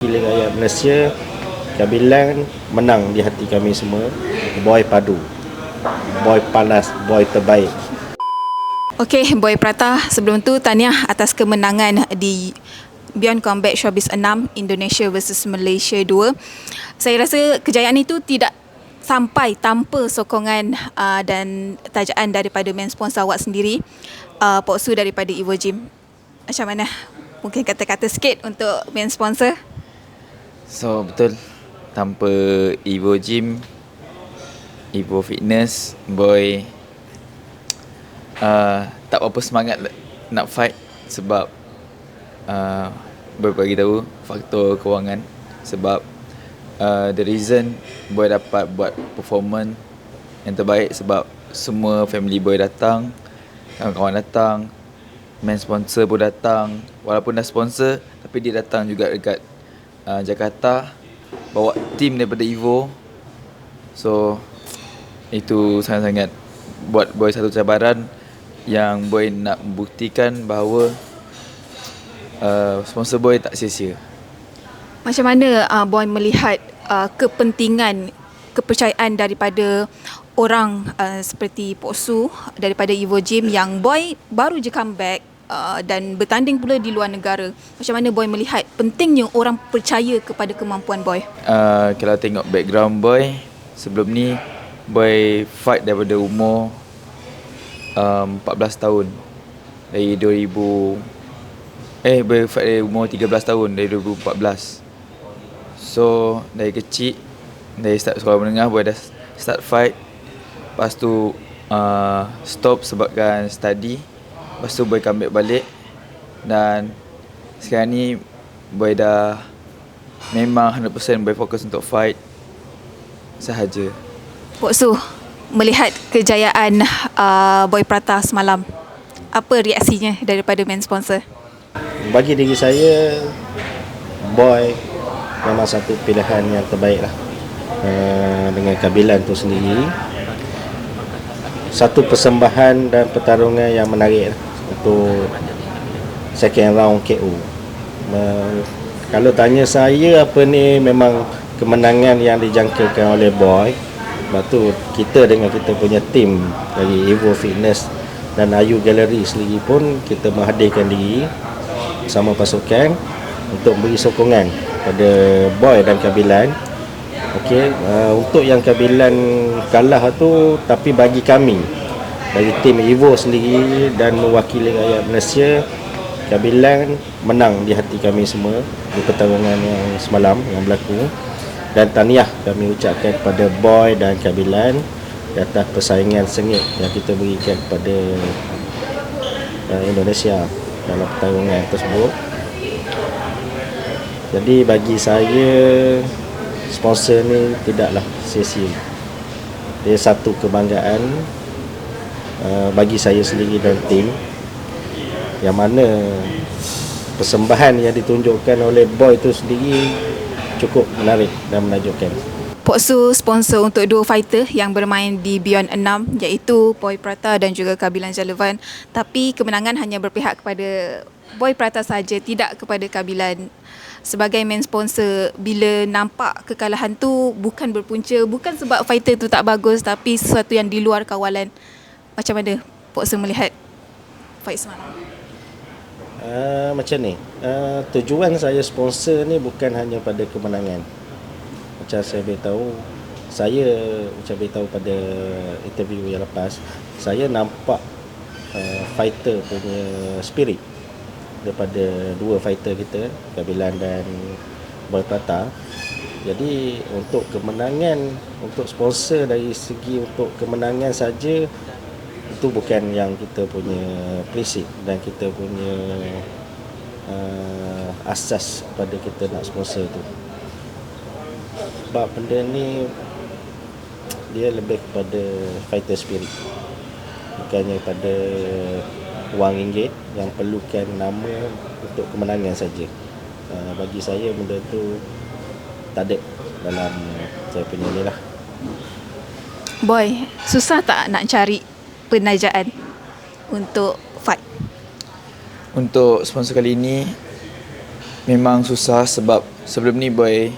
Pilih rakyat Malaysia Kabilan menang di hati kami semua Boy padu Boy panas Boy terbaik Okey, Boy Prata, sebelum tu tahniah atas kemenangan di Beyond Combat Showbiz 6 Indonesia versus Malaysia 2. Saya rasa kejayaan itu tidak sampai tanpa sokongan uh, dan tajaan daripada main sponsor awak sendiri, uh, Pok Su daripada Evo Gym. Macam mana? Mungkin kata-kata sikit untuk main sponsor. So betul. Tanpa Evo Gym Evo Fitness Boy uh, Tak berapa semangat nak fight Sebab uh, Boy bagi tahu Faktor kewangan Sebab uh, The reason Boy dapat buat performance Yang terbaik Sebab Semua family boy datang Kawan-kawan datang Main sponsor pun datang. Walaupun dah sponsor Tapi dia datang juga dekat uh, Jakarta bawa tim daripada Evo. So itu sangat-sangat buat boy satu cabaran yang boy nak membuktikan bahawa uh, sponsor boy tak sia-sia. Macam mana uh, Boy melihat uh, kepentingan kepercayaan daripada orang uh, seperti Pok Su daripada Evo Gym yang Boy baru je comeback uh, dan bertanding pula di luar negara. Macam mana Boy melihat pentingnya orang percaya kepada kemampuan Boy? Uh, kalau tengok background boy sebelum ni boy fight daripada umur um, 14 tahun dari 2000 eh boy fight dari umur 13 tahun dari 2014 so dari kecil dari start sekolah menengah boy dah start fight lepas tu uh, stop sebabkan study lepas tu boy comeback balik. Dan sekarang ni boy dah memang 100% boy fokus untuk fight sahaja. Pok Su, melihat kejayaan uh, Boy Prata semalam, apa reaksinya daripada main sponsor? Bagi diri saya Boy Memang satu pilihan yang terbaik lah. Uh, Dengan kabilan tu sendiri. Satu persembahan dan pertarungan yang menarik lah Untuk second round KO uh, Kalau tanya saya apa ni memang kemenangan yang dijangkakan oleh Boy Sebab tu kita dengan kita punya tim dari Evo Fitness dan Ayu Gallery sendiri pun kita menghadirkan diri bersama pasukan untuk beri sokongan pada Boy dan Kabilan. Okey, uh, untuk yang Kabilan kalah tu tapi bagi kami dari tim Evo sendiri dan mewakili rakyat Malaysia Kabilan menang di hati kami semua di pertarungan yang semalam yang berlaku dan tahniah kami ucapkan kepada Boy dan Kabilan atas persaingan sengit yang kita berikan kepada uh, Indonesia dalam pertarungan tersebut. Jadi bagi saya sponsor ni tidaklah sia-sia. Dia satu kebanggaan uh, bagi saya sendiri dan tim yang mana persembahan yang ditunjukkan oleh boy itu sendiri cukup menarik dan menakjubkan. Pok Su sponsor untuk dua fighter yang bermain di Beyond 6 iaitu Boy Prata dan juga Kabilan Jalavan. Tapi kemenangan hanya berpihak kepada Boy Prata saja, tidak kepada Kabilan. Sebagai main sponsor, bila nampak kekalahan tu bukan berpunca, bukan sebab fighter tu tak bagus tapi sesuatu yang di luar kawalan. Macam mana Pok Su melihat fight semalam? Uh, macam ni. Uh, tujuan saya sponsor ni bukan hanya pada kemenangan. Macam saya beritahu saya macam beritahu pada interview yang lepas saya nampak uh, fighter punya spirit daripada dua fighter kita Kabilan dan Boy Prata jadi untuk kemenangan untuk sponsor dari segi untuk kemenangan saja itu bukan yang kita punya prinsip dan kita punya uh, asas pada kita nak sponsor tu. Sebab benda ni dia lebih kepada fighter spirit. Bukannya pada wang ringgit yang perlukan nama untuk kemenangan saja. Uh, bagi saya benda tu tak ada dalam saya punya ni lah. Boy, susah tak nak cari penajaan untuk fight? untuk sponsor kali ini memang susah sebab sebelum ni boy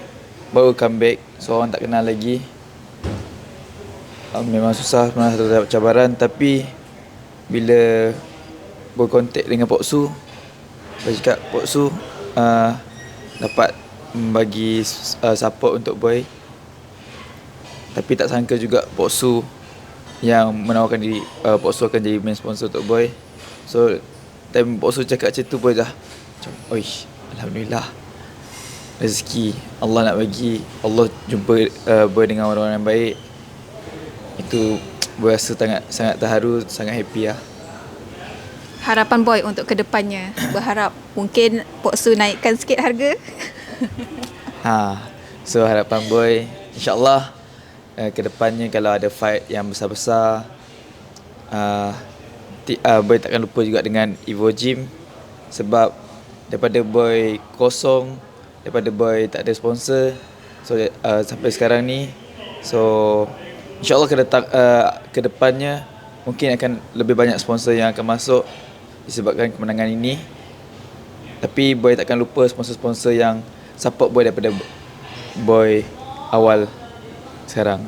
baru comeback so orang tak kenal lagi. Uh, memang susah pernah terdapat cabaran. Tapi bila berkontak dengan Pok Su Boy cakap Pok Su uh, dapat bagi uh, support untuk boy. Tapi tak sangka juga Pok Su yang menawarkan diri uh, Su akan jadi main sponsor untuk boy. So time Su cakap macam tu boy dah macam oish alhamdulillah. Rezeki Allah nak bagi. Allah jumpa uh, boy dengan orang-orang yang baik. Itu boy rasa sangat sangat terharu sangat happy lah. Harapan boy untuk kedepannya? Berharap mungkin Su naikkan sikit harga. Ha, so harapan boy insyaallah uh, ke depannya kalau ada fight yang besar-besar uh, uh, boy takkan lupa juga dengan Evo Gym sebab daripada boy kosong daripada boy tak ada sponsor so uh, sampai sekarang ni so insyaallah ke uh, ke depannya mungkin akan lebih banyak sponsor yang akan masuk disebabkan kemenangan ini. Tapi boy takkan lupa sponsor-sponsor yang support boy daripada boy awal sekarang.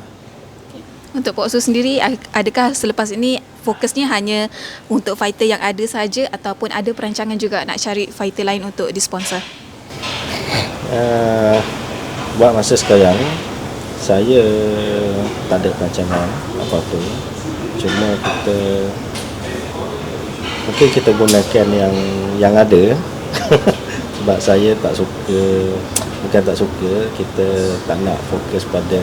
Untuk Pok Su sendiri adakah selepas ini fokusnya hanya untuk fighter yang ada saja ataupun ada perancangan juga nak cari fighter lain untuk disponsor? uh, buat masa sekarang saya tak ada perancangan apa-apa cuma kita mungkin kita gunakan yang yang ada sebab saya tak suka bukan tak suka kita tak nak fokus pada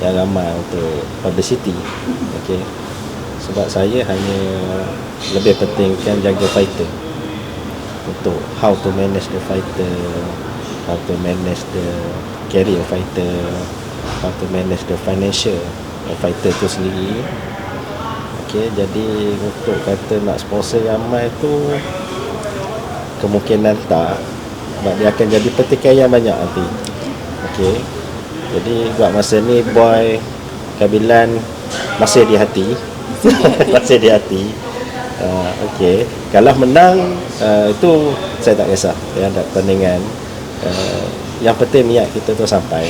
yang ramai untuk publicity okey. Sebab saya hanya lebih pentingkan jaga fighter. Untuk how to manage the fighter how to manage the career fighter how to manage the financial fighter tu sendiri. Okey, jadi untuk kata nak sponsor ramai tu kemungkinan tak. Sebab dia akan jadi pertikaian banyak nanti. Okey. Jadi buat masa ni boy Kabilan masih di hati. masih di hati. Uh, Okey. Kalau menang uh, itu saya tak kisah. Ya ada pertandingan. Uh, yang penting niat kita tu sampai.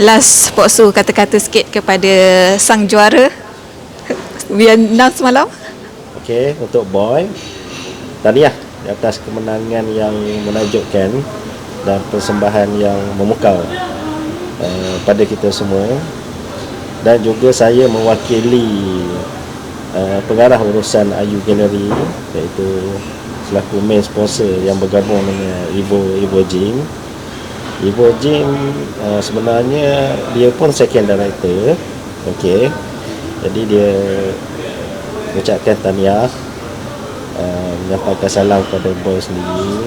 Last Pok Su kata-kata sikit kepada sang juara Vietnam semalam. Okey, untuk boy tahniah di atas kemenangan yang menakjubkan dan persembahan yang memukau uh, pada kita semua. Dan juga saya mewakili uh, pengarah urusan Ayu Gallery iaitu selaku main sponsor yang bergabung dengan Evo Evo Gym Evo Gym uh, sebenarnya dia pun second director okey. Jadi dia ucapkan tahniah uh, menyampaikan salam kepada boy sendiri.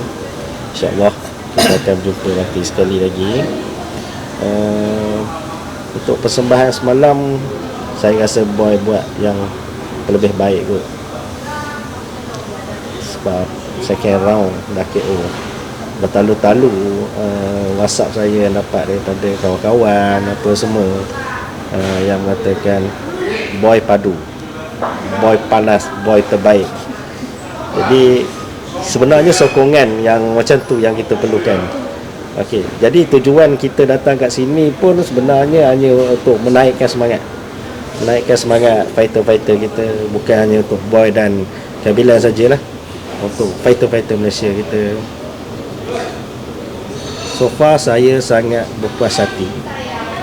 insyaAllah kita akan berjumpa nanti sekali lagi uh, untuk persembahan semalam saya rasa boy buat yang lebih baik kot. Sebab second round dah KO bertalu-talu uh, whatsapp saya dapat daripada kawan-kawan apa semua uh, yang mengatakan boy padu. Boy panas boy terbaik. Jadi sebenarnya sokongan yang macam tu yang kita perlukan Okey, jadi tujuan kita datang kat sini pun sebenarnya hanya untuk menaikkan semangat. Menaikkan semangat fighter-fighter kita bukan hanya untuk boy dan kabilan sajalah. Untuk fighter-fighter Malaysia kita. So far saya sangat berpuas hati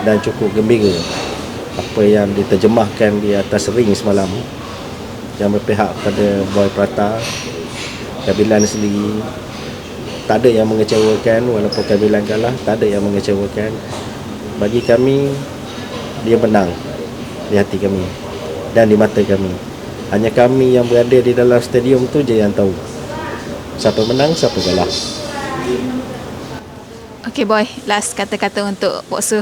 dan cukup gembira apa yang diterjemahkan di atas ring semalam yang berpihak pada Boy Prata Kabilan sendiri tak ada yang mengecewakan walaupun Kabilan kalah tak ada yang mengecewakan. Bagi kami dia menang di hati kami dan di mata kami. Hanya kami yang berada di dalam stadium tu je yang tahu. Siapa menang siapa kalah. Okay boy, last kata-kata untuk Pok Su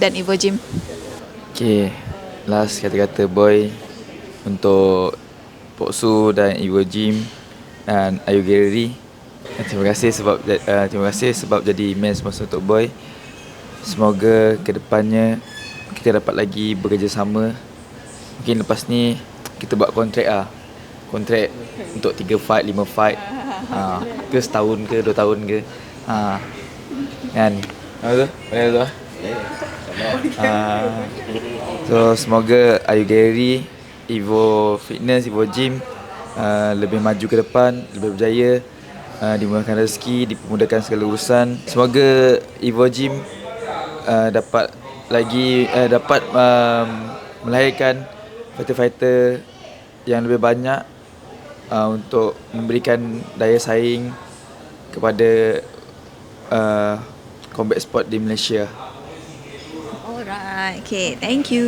dan Evo Gym. Okay, last kata-kata boy untuk Pok Su dan Evo Gym dan Ayu Gallery. Dan terima kasih sebab uh, terima kasih sebab jadi main sponsor untuk boy. Semoga kedepannya kita dapat lagi bekerjasama. Mungkin lepas ni kita buat kontrak ah. Kontrak untuk 3 fight, 5 fight. ha, ke setahun ke dua tahun ke ha, kan apa tu boleh tu? Ah, so semoga Ayu Gary Evo Fitness Evo Gym uh, lebih maju ke depan lebih berjaya uh, dimudahkan rezeki dipermudahkan segala urusan semoga Evo Gym uh, dapat lagi uh, dapat um, melahirkan fighter-fighter yang lebih banyak uh, untuk memberikan daya saing kepada uh, combat sport di Malaysia. Alright, okay, thank you.